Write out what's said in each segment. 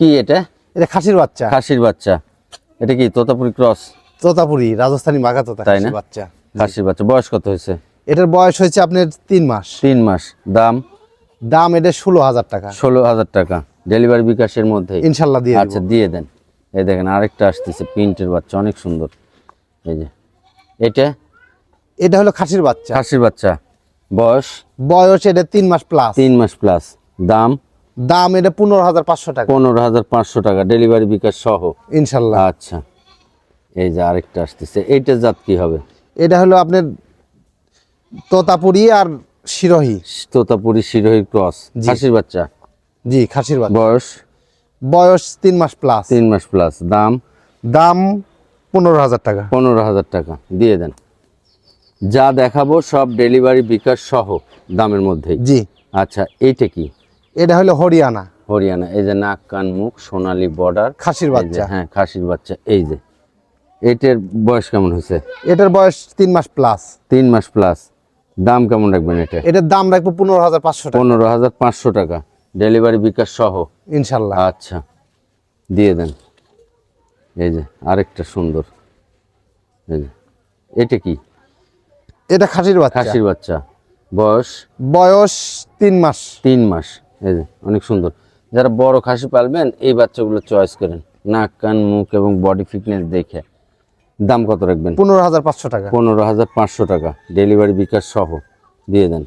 কি এটা? এটা খাসির বাচ্চা। খাসির বাচ্চা। এটা কি তোতাপুরি ক্রস? তোতাপুরি রাজস্থানী বাঘা তোতা তাই না? খাসির বাচ্চা খাসির বাচ্চা। বয়স কত হয়েছে? এটার বয়স হয়েছে আপনার তিন মাস। তিন মাস। দাম? দাম এটা ষোলো হাজার টাকা। ষোলো হাজার টাকা। ডেলিভারি বিকাশের মধ্যে ইনশাল্লাহ দিয়ে আচ্ছা দিয়ে দেন। এই দেখেন আরেকটা আসতেছে প্রিন্টের বাচ্চা অনেক সুন্দর। এই যে। এটা? এটা হলো খাসির বাচ্চা। খাসির বাচ্চা। বয়স? বয়স এটা তিন মাস প্লাস তিন মাস প্লাস দাম? দাম এটা পনেরো হাজার পাঁচশো টাকা। পনেরো হাজার পাঁচশো টাকা ডেলিভারি বিকাশ সহ। ইনশাল্লাহ। আচ্ছা এই যে আরেকটা আসতেছে এইটা জাত কি হবে? এটা হলো আপনার তোতাপুরি আর শিরোহি। তোতাপুরি শিরোহী ক্রস। খাসির বাচ্চা? জি খাসির বাচ্চা। বয়স? বয়স তিন মাস প্লাস তিন মাস প্লাস দাম? দাম পনেরো হাজার টাকা। পনেরো হাজার টাকা। দিয়ে দেন। যা দেখাবো সব ডেলিভারি বিকাশ সহ দামের মধ্যেই। জি। আচ্ছা এইটা কি? এটা হলো হরিয়ানা। হরিয়ানা এই যে নাক কান মুখ সোনালী বর্ডার খাসির বাচ্চা। হ্যাঁ খাসির বাচ্চা এই যে। এটার বয়স কেমন হয়েছে? এটার বয়স তিন মাস প্লাস তিন মাস প্লাস দাম কেমন রাখবেন এটা? এটার দাম রাখব পনেরো হাজার পাঁচশো টাকা। পনেরো হাজার পাঁচশো টাকা। ডেলিভারি বিকাশ সহ? ইনশাল্লাহ। আচ্ছা দিয়ে দেন। এই যে আরেকটা সুন্দর। এই যে এটা কি? এটা খাসির বাচ্চা। খাসির বাচ্চা। বয়স? বয়স তিন মাস। তিন মাস। এই যে অনেক সুন্দর। যারা বড় খাসি পালবেন এই বাচ্চাগুলো চয়েস করেন। নাক কান মুখ এবং বডি ফিটনেস দেখে দাম কত রাখবেন? পনেরো হাজার পাঁচশো টাকা। পনেরো হাজার পাঁচশো টাকা। ডেলিভারি বিকাশ সহ দিয়ে দেন।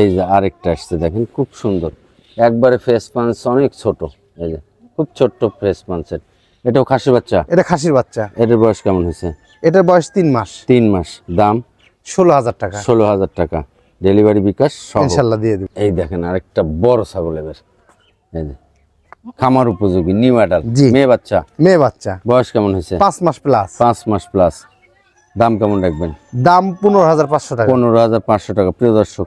এই যে আরেকটা আসছে দেখেন খুব সুন্দর। একবারে ফেস পাঞ্চ অনেক ছোট। এই যে খুব ছোট্ট ফেস পাঞ্চের এটাও খাসি বাচ্চা? এটা খাসির বাচ্চা। এটার বয়স কেমন হয়েছে? এটার বয়স তিন মাস। তিন মাস। দাম? ষোলো হাজার টাকা। ষোলো হাজার টাকা। ডেলিভারি বিকাশ ইনশাল্লাহ দিয়ে দিব। এই দেখেন আরেকটা বড় ছাগল এবার এই যে খামার উপযোগী নিউ অ্যাডাল জি। মেয়ে বাচ্চা। মেয়ে বাচ্চা। বয়স কেমন হয়েছে? পাঁচ মাস প্লাস পাঁচ মাস প্লাস দাম কেমন রাখবেন? দাম পনেরো হাজার পাঁচশো টাকা। পনেরো হাজার পাঁচশো টাকা। প্রিয় দর্শক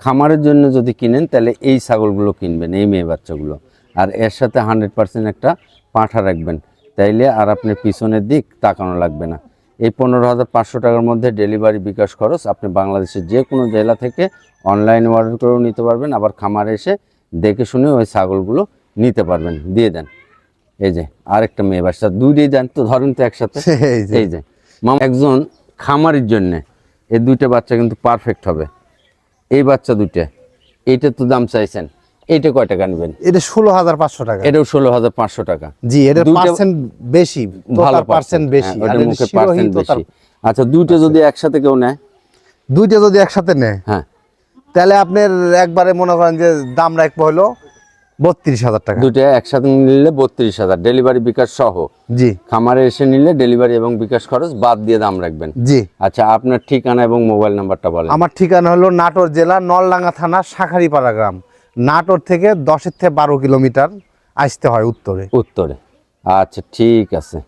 খামারের জন্য যদি কিনেন তাহলে এই ছাগলগুলো কিনবেন এই মেয়ে বাচ্চাগুলো। আর এর সাথে হান্ড্রেড পার্সেন্ট একটা পাঁঠা রাখবেন। তাইলে আর আপনার পিছনের দিক তাকানো লাগবে না। এই পনেরো হাজার পাঁচশো টাকার মধ্যে ডেলিভারি বিকাশ খরচ আপনি বাংলাদেশের যে কোনো জেলা থেকে অনলাইন অর্ডার করেও নিতে পারবেন আবার খামারে এসে দেখে শুনে ওই ছাগলগুলো নিতে পারবেন। দিয়ে দেন। এই যে আরেকটা মেয়ে বাচ্চা দুইটাই দেন তো ধরেন তো একসাথে। এই যে। মামা একজন খামারের জন্য এই দুইটা বাচ্চা কিন্তু পারফেক্ট হবে। এই বাচ্চা দুইটা এইটা তো দাম চাইছেন। এইটা কয় টাকা নেবেন এটা ষোলো হাজার পাঁচশো টাকা। এটাও ষোলো হাজার পাঁচশো টাকা। জি দুইটা- পার্সেন্ট বেশি ভালো পার্সেন্ট বেশি হ্যাঁ, ওটার মুখে পার্সেন্ট বেশি। আচ্ছা দুইটা যদি একসাথে কেউ নেয়? দুইটা যদি একসাথে নেয় হ্যাঁ। তাহলে আপনার একবারে মনে করেন যে দাম রাখব হলো বত্রিশ হাজার টাকা। দুইটা একসাথে নিলে বত্রিশ হাজার ডেলিভারি বিকাশ সহ। জি। খামারে এসে নিলে ডেলিভারি এবং বিকাশ খরচ বাদ দিয়ে দাম রাখবেন। জি। আচ্ছা আপনার ঠিকানা এবং মোবাইল নাম্বারটা বলেন। আমার ঠিকানা হলো নাটোর জেলা নলডাঙ্গা থানা শাখারিপাড়া গ্রাম। নাটোর থেকে দশের থেকে বারো কিলোমিটার আসতে হয় উত্তরে। উত্তরে। আচ্ছা ঠিক আছে।